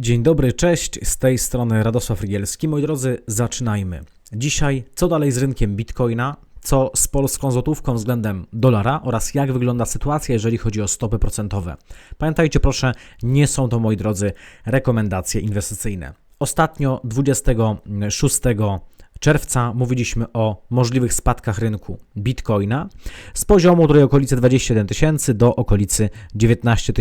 Dzień dobry, cześć, z tej strony Radosław Rygielski. Moi drodzy, zaczynajmy. Dzisiaj co dalej z rynkiem Bitcoina, co z polską złotówką względem dolara oraz jak wygląda sytuacja, jeżeli chodzi o stopy procentowe. Pamiętajcie proszę, nie są to, moi drodzy, rekomendacje inwestycyjne. Ostatnio 26 czerwca mówiliśmy o możliwych spadkach rynku Bitcoina z poziomu tutaj okolicy 21 tysięcy do okolicy 19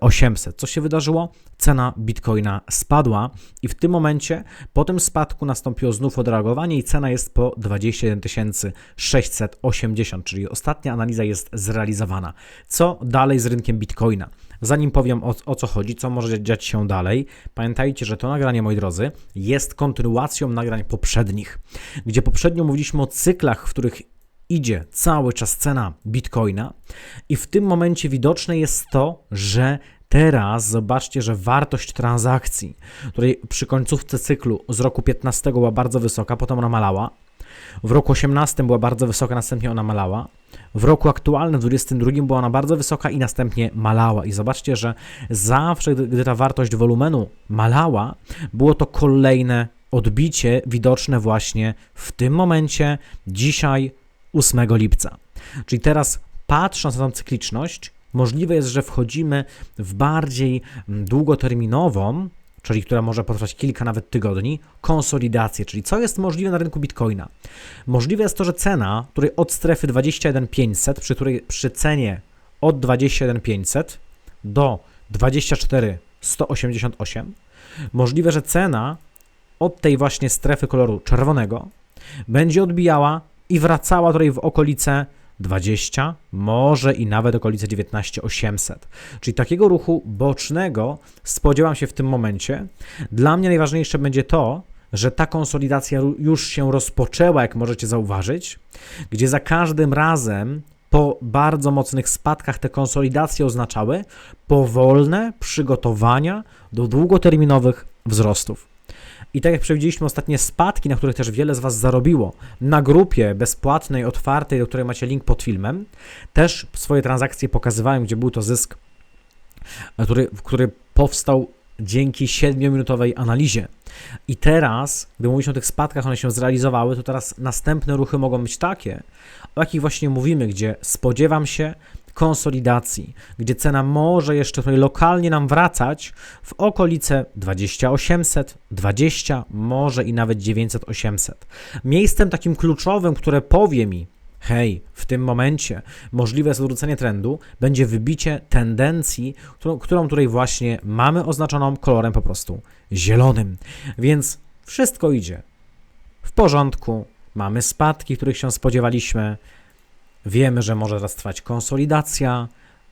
800. Co się wydarzyło? Cena Bitcoina spadła i w tym momencie po tym spadku nastąpiło znów odreagowanie i cena jest po 21 680, czyli ostatnia analiza jest zrealizowana. Co dalej z rynkiem Bitcoina? Zanim powiem o, o, co chodzi, co może dziać się dalej, pamiętajcie, że to nagranie, moi drodzy, jest kontynuacją nagrań poprzednich, gdzie poprzednio mówiliśmy o cyklach, w których idzie cały czas cena bitcoina, i w tym momencie widoczne jest to, że Teraz zobaczcie, że wartość transakcji, której przy końcówce cyklu z roku 15 była bardzo wysoka, potem ona malała. W roku 18 była bardzo wysoka, następnie ona malała. W roku aktualnym, 22, była ona bardzo wysoka i następnie malała. I zobaczcie, że zawsze, gdy ta wartość wolumenu malała, było to kolejne odbicie widoczne właśnie w tym momencie, dzisiaj, 8 lipca. Czyli teraz, patrząc na tę cykliczność, możliwe jest, że wchodzimy w bardziej długoterminową, czyli która może potrwać kilka nawet tygodni, konsolidację, czyli co jest możliwe na rynku Bitcoina. Możliwe jest to, że cena, której od strefy 21500, przy której przy cenie od 21500 do 24188, możliwe, że cena od tej właśnie strefy koloru czerwonego będzie odbijała i wracała tutaj w okolice 20, może i nawet okolice 19800. Czyli takiego ruchu bocznego spodziewam się w tym momencie. Dla mnie najważniejsze będzie to, że ta konsolidacja już się rozpoczęła, jak możecie zauważyć, gdzie za każdym razem po bardzo mocnych spadkach te konsolidacje oznaczały powolne przygotowania do długoterminowych wzrostów. I tak jak przewidzieliśmy ostatnie spadki, na których też wiele z Was zarobiło, na grupie bezpłatnej, otwartej, do której macie link pod filmem, też swoje transakcje pokazywałem, gdzie był to zysk, który, który powstał dzięki 7-minutowej analizie. I teraz, gdy mówimy o tych spadkach, one się zrealizowały, to teraz następne ruchy mogą być takie, o jakich właśnie mówimy, gdzie spodziewam się konsolidacji, gdzie cena może jeszcze tutaj lokalnie nam wracać w okolice 2800, 20, może i nawet 900-800. Miejscem takim kluczowym, które powie mi, hej, w tym momencie możliwe zwrócenie trendu będzie wybicie tendencji, którą, którą tutaj właśnie mamy oznaczoną kolorem po prostu zielonym. Więc wszystko idzie w porządku, mamy spadki, których się spodziewaliśmy, Wiemy, że może teraz trwać konsolidacja,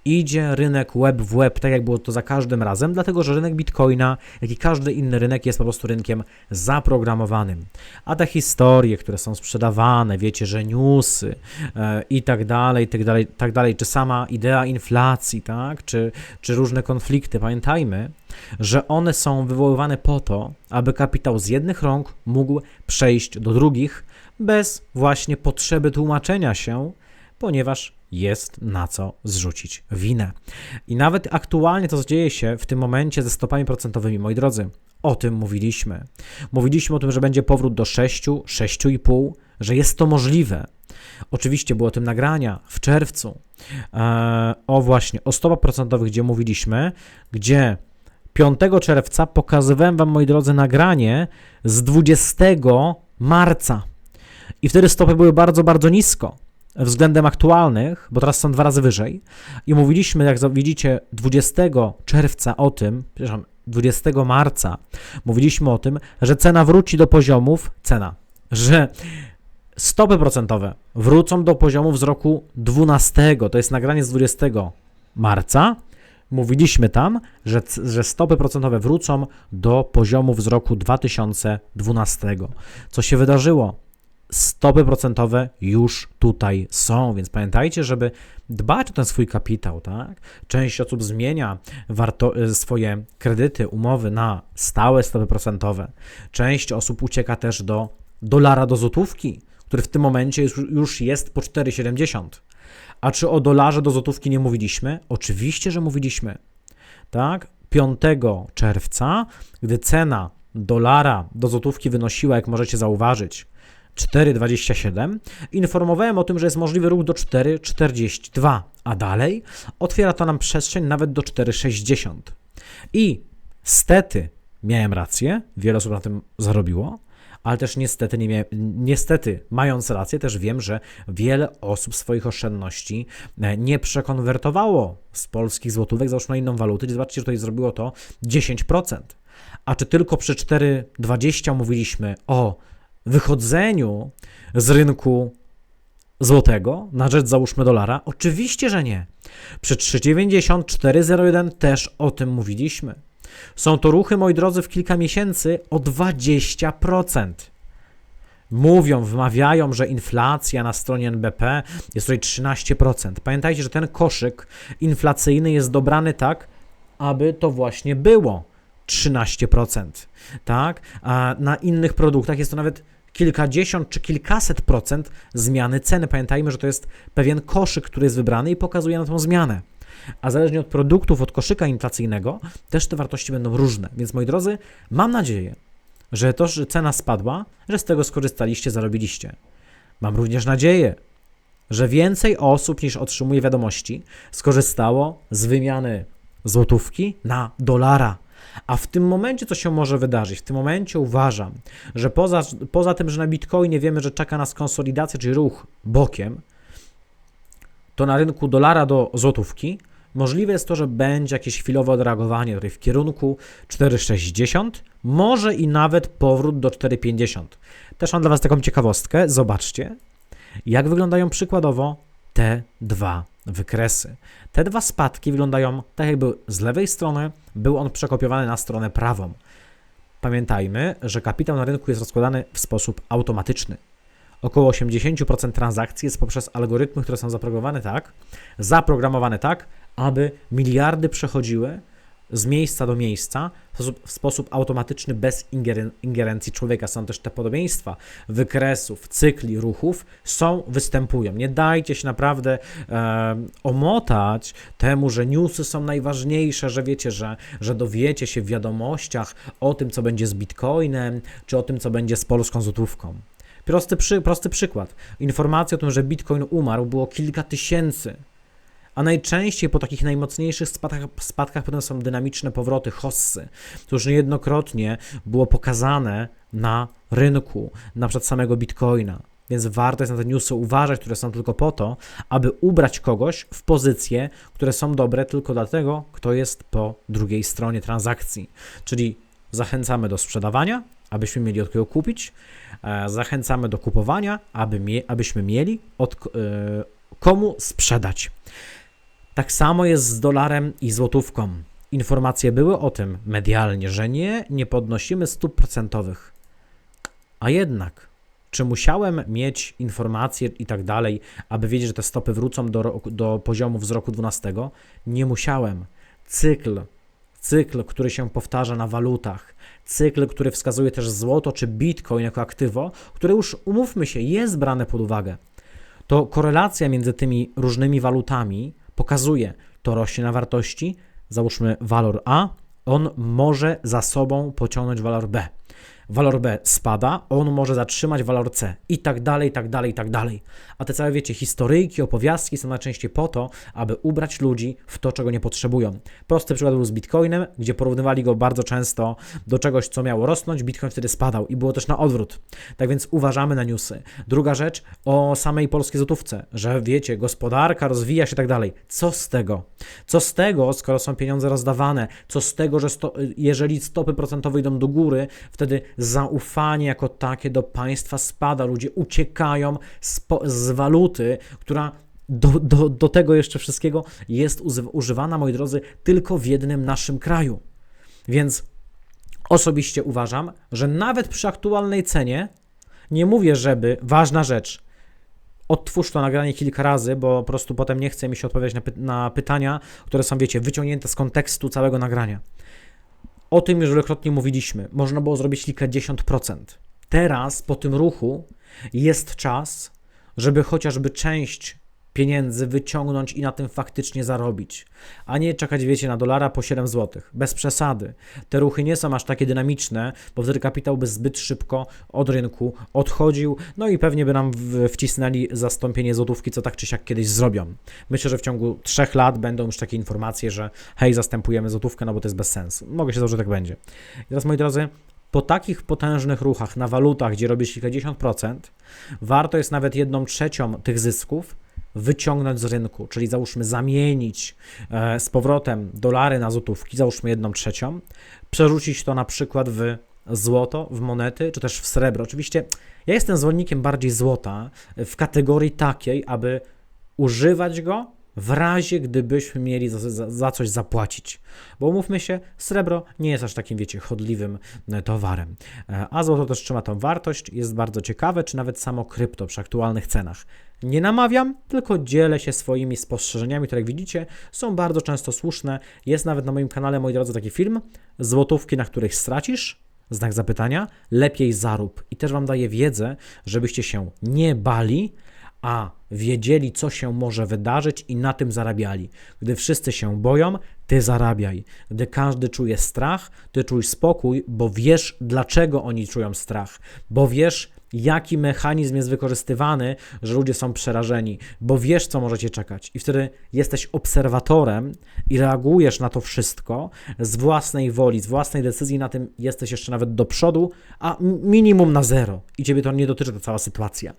idzie rynek web w web, tak jak było to za każdym razem, dlatego że rynek bitcoina, jak i każdy inny rynek, jest po prostu rynkiem zaprogramowanym. A te historie, które są sprzedawane, wiecie, że newsy e, i tak dalej, tak dalej, tak dalej, czy sama idea inflacji, tak, czy, czy różne konflikty, pamiętajmy, że one są wywoływane po to, aby kapitał z jednych rąk mógł przejść do drugich bez właśnie potrzeby tłumaczenia się, ponieważ jest na co zrzucić winę. I nawet aktualnie to, co dzieje się w tym momencie ze stopami procentowymi, moi drodzy, o tym mówiliśmy. Mówiliśmy o tym, że będzie powrót do 6, 6,5, że jest to możliwe. Oczywiście było o tym nagrania w czerwcu. E, o właśnie, o stopach procentowych, gdzie mówiliśmy, gdzie 5 czerwca pokazywałem Wam, moi drodzy, nagranie z 20 marca. I wtedy stopy były bardzo, bardzo nisko względem aktualnych, bo teraz są dwa razy wyżej. I mówiliśmy, jak widzicie, 20 czerwca o tym, przepraszam, 20 marca mówiliśmy o tym, że cena wróci do poziomów, cena, że stopy procentowe wrócą do poziomów z roku 12, to jest nagranie z 20 marca. Mówiliśmy tam, że, że stopy procentowe wrócą do poziomów z roku 2012. Co się wydarzyło? Stopy procentowe już tutaj są, więc pamiętajcie, żeby dbać o ten swój kapitał, tak? Część osób zmienia warto, e, swoje kredyty, umowy na stałe stopy procentowe. Część osób ucieka też do dolara do złotówki, który w tym momencie już jest po 4,70. A czy o dolarze do złotówki nie mówiliśmy? Oczywiście, że mówiliśmy. Tak? 5 czerwca, gdy cena dolara do złotówki wynosiła, jak możecie zauważyć, 4,27, informowałem o tym, że jest możliwy ruch do 4,42, a dalej otwiera to nam przestrzeń nawet do 4,60. I stety miałem rację, wiele osób na tym zarobiło, ale też niestety, nie mia- niestety, mając rację, też wiem, że wiele osób swoich oszczędności e, nie przekonwertowało z polskich złotówek, załóżmy na inną walutę. Zobaczcie, że tutaj zrobiło to 10%. A czy tylko przy 4,20 mówiliśmy o wychodzeniu z rynku złotego na rzecz załóżmy dolara? Oczywiście, że nie. Przy 3,90, 4,01 też o tym mówiliśmy. Są to ruchy, moi drodzy, w kilka miesięcy o 20%. Mówią, wmawiają, że inflacja na stronie NBP jest tutaj 13%. Pamiętajcie, że ten koszyk inflacyjny jest dobrany tak, aby to właśnie było 13%. Tak? A na innych produktach jest to nawet kilkadziesiąt czy kilkaset procent zmiany ceny. Pamiętajmy, że to jest pewien koszyk, który jest wybrany i pokazuje na tą zmianę a zależnie od produktów, od koszyka inflacyjnego, też te wartości będą różne. Więc moi drodzy, mam nadzieję, że to, że cena spadła, że z tego skorzystaliście, zarobiliście. Mam również nadzieję, że więcej osób niż otrzymuje wiadomości skorzystało z wymiany złotówki na dolara. A w tym momencie, co się może wydarzyć? W tym momencie uważam, że poza, poza tym, że na Bitcoinie wiemy, że czeka nas konsolidacja, czyli ruch bokiem, to na rynku dolara do złotówki możliwe jest to, że będzie jakieś chwilowe odreagowanie tutaj w kierunku 4,60, może i nawet powrót do 4,50. Też mam dla Was taką ciekawostkę. Zobaczcie, jak wyglądają przykładowo te dwa wykresy. Te dwa spadki wyglądają tak, jakby z lewej strony był on przekopiowany na stronę prawą. Pamiętajmy, że kapitał na rynku jest rozkładany w sposób automatyczny. Około 80% transakcji jest poprzez algorytmy, które są zaprogramowane tak, zaprogramowane tak, aby miliardy przechodziły z miejsca do miejsca w sposób, w sposób automatyczny, bez ingeren, ingerencji człowieka. Są też te podobieństwa wykresów, cykli ruchów, są, występują. Nie dajcie się naprawdę e, omotać temu, że newsy są najważniejsze, że wiecie, że, że dowiecie się w wiadomościach o tym, co będzie z Bitcoinem, czy o tym, co będzie z polską złotówką. Prosty, przy, prosty przykład. Informacja o tym, że Bitcoin umarł, było kilka tysięcy. A najczęściej po takich najmocniejszych spadkach, spadkach potem są dynamiczne powroty, hossy. To już niejednokrotnie było pokazane na rynku, na przykład samego Bitcoina. Więc warto jest na te newsy uważać, które są tylko po to, aby ubrać kogoś w pozycje, które są dobre tylko dlatego, kto jest po drugiej stronie transakcji. Czyli zachęcamy do sprzedawania, abyśmy mieli od kogo kupić, e, zachęcamy do kupowania, aby mie, abyśmy mieli od e, komu sprzedać. Tak samo jest z dolarem i złotówką. Informacje były o tym medialnie, że nie, nie podnosimy stóp procentowych. A jednak, czy musiałem mieć informacje i tak dalej, aby wiedzieć, że te stopy wrócą do, roku, do poziomów z roku 12? Nie musiałem. Cykl, cykl, który się powtarza na walutach, cykl, który wskazuje też złoto czy bitcoin jako aktywo, które już, umówmy się, jest brane pod uwagę. To korelacja między tymi różnymi walutami pokazuje, to rośnie na wartości, załóżmy walor A, on może za sobą pociągnąć walor B. Walor B spada, on może zatrzymać walor C i tak dalej, i tak dalej, i tak dalej. A te całe, wiecie, historyjki, opowiastki są najczęściej po to, aby ubrać ludzi w to, czego nie potrzebują. Prosty przykład był z Bitcoinem, gdzie porównywali go bardzo często do czegoś, co miało rosnąć, Bitcoin wtedy spadał i było też na odwrót. Tak więc uważamy na newsy. Druga rzecz o samej polskiej złotówce, że wiecie, gospodarka rozwija się i tak dalej. Co z tego? Co z tego, skoro są pieniądze rozdawane? Co z tego, że sto, jeżeli stopy procentowe idą do góry, wtedy zaufanie jako takie do państwa spada, ludzie uciekają z, z waluty, która do, do, do tego jeszcze wszystkiego jest używana, moi drodzy, tylko w jednym naszym kraju. Więc osobiście uważam, że nawet przy aktualnej cenie, nie mówię, żeby, ważna rzecz, odtwórz to nagranie kilka razy, bo po prostu potem nie chce mi się odpowiadać na, py na pytania, które są, wiecie, wyciągnięte z kontekstu całego nagrania. O tym już wielokrotnie mówiliśmy. Można było zrobić kilkadziesiąt procent. Teraz, po tym ruchu, jest czas, żeby chociażby część pieniędzy wyciągnąć i na tym faktycznie zarobić, a nie czekać, wiecie, na dolara po 7 zł. Bez przesady. Te ruchy nie są aż takie dynamiczne, bo wtedy kapitał by zbyt szybko od rynku odchodził, no i pewnie by nam wcisnęli zastąpienie złotówki, co tak czy siak kiedyś zrobią. Myślę, że w ciągu 3 lat będą już takie informacje, że hej, zastępujemy złotówkę, no bo to jest bez sensu. Mogę się założyć, że tak będzie. I teraz, moi drodzy, po takich potężnych ruchach na walutach, gdzie robi się kilkadziesiąt procent, warto jest nawet jedną trzecią tych zysków wyciągnąć z rynku, czyli załóżmy zamienić e, z powrotem dolary na złotówki, załóżmy jedną trzecią, przerzucić to na przykład w złoto, w monety, czy też w srebro. Oczywiście ja jestem zwolennikiem bardziej złota w kategorii takiej, aby używać go w razie, gdybyśmy mieli za, za, za coś zapłacić. Bo umówmy się, srebro nie jest aż takim, wiecie, chodliwym e, towarem. E, A złoto też trzyma tą wartość, jest bardzo ciekawe, czy nawet samo krypto przy aktualnych cenach. Nie namawiam, tylko dzielę się swoimi spostrzeżeniami, które jak widzicie są bardzo często słuszne. Jest nawet na moim kanale, moi drodzy, taki film Złotówki, na których stracisz, znak zapytania, lepiej zarób. I też Wam daję wiedzę, żebyście się nie bali, a wiedzieli, co się może wydarzyć i na tym zarabiali. Gdy wszyscy się boją, ty zarabiaj. Gdy każdy czuje strach, ty czuj spokój, bo wiesz, dlaczego oni czują strach, bo wiesz, jaki mechanizm jest wykorzystywany, że ludzie są przerażeni, bo wiesz, co możecie czekać. I wtedy jesteś obserwatorem i reagujesz na to wszystko z własnej woli, z własnej decyzji, na tym jesteś jeszcze nawet do przodu, a minimum na zero. I ciebie to nie dotyczy ta cała sytuacja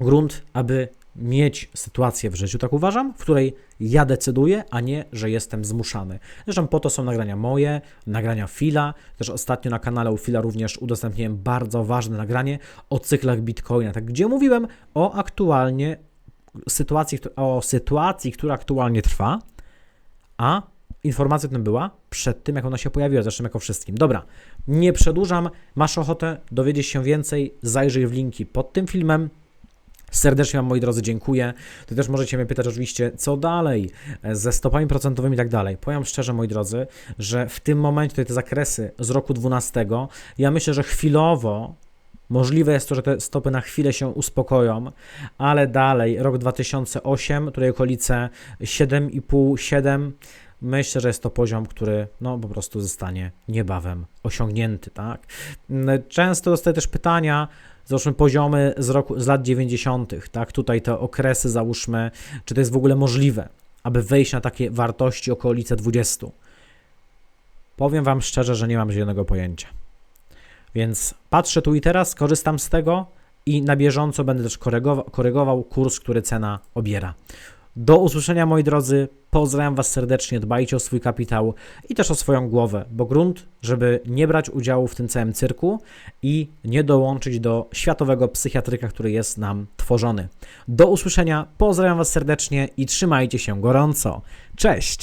grunt, aby mieć sytuację w życiu, tak uważam, w której ja decyduję, a nie, że jestem zmuszany. Zresztą po to są nagrania moje, nagrania Fila. Też ostatnio na kanale u Fila również udostępniłem bardzo ważne nagranie o cyklach Bitcoina, tak, gdzie mówiłem o aktualnie sytuacji, o sytuacji, która aktualnie trwa, a informacja o tym była przed tym, jak ona się pojawiła, zresztą jako wszystkim. Dobra, nie przedłużam, masz ochotę dowiedzieć się więcej, zajrzyj w linki pod tym filmem, Serdecznie Wam, moi drodzy, dziękuję. Ty też możecie mnie pytać oczywiście, co dalej e, ze stopami procentowymi i tak dalej. Powiem szczerze, moi drodzy, że w tym momencie tutaj te zakresy z roku 12, ja myślę, że chwilowo Możliwe jest to, że te stopy na chwilę się uspokoją, ale dalej, rok 2008, tutaj okolice 7,5-7, myślę, że jest to poziom, który no po prostu zostanie niebawem osiągnięty, tak? Mm, Często dostaję też pytania, załóżmy poziomy z roku, z lat 90., tak? Tutaj te okresy załóżmy, czy to jest w ogóle możliwe, aby wejść na takie wartości okolice 20. Powiem Wam szczerze, że nie mam zielonego pojęcia. Więc patrzę tu i teraz, korzystam z tego i na bieżąco będę też korygował, korygował kurs, który cena obiera. Do usłyszenia, moi drodzy. Pozdrawiam Was serdecznie. Dbajcie o swój kapitał i też o swoją głowę, bo grunt, żeby nie brać udziału w tym całym cyrku i nie dołączyć do światowego psychiatryka, który jest nam tworzony. Do usłyszenia. Pozdrawiam Was serdecznie i trzymajcie się gorąco. Cześć!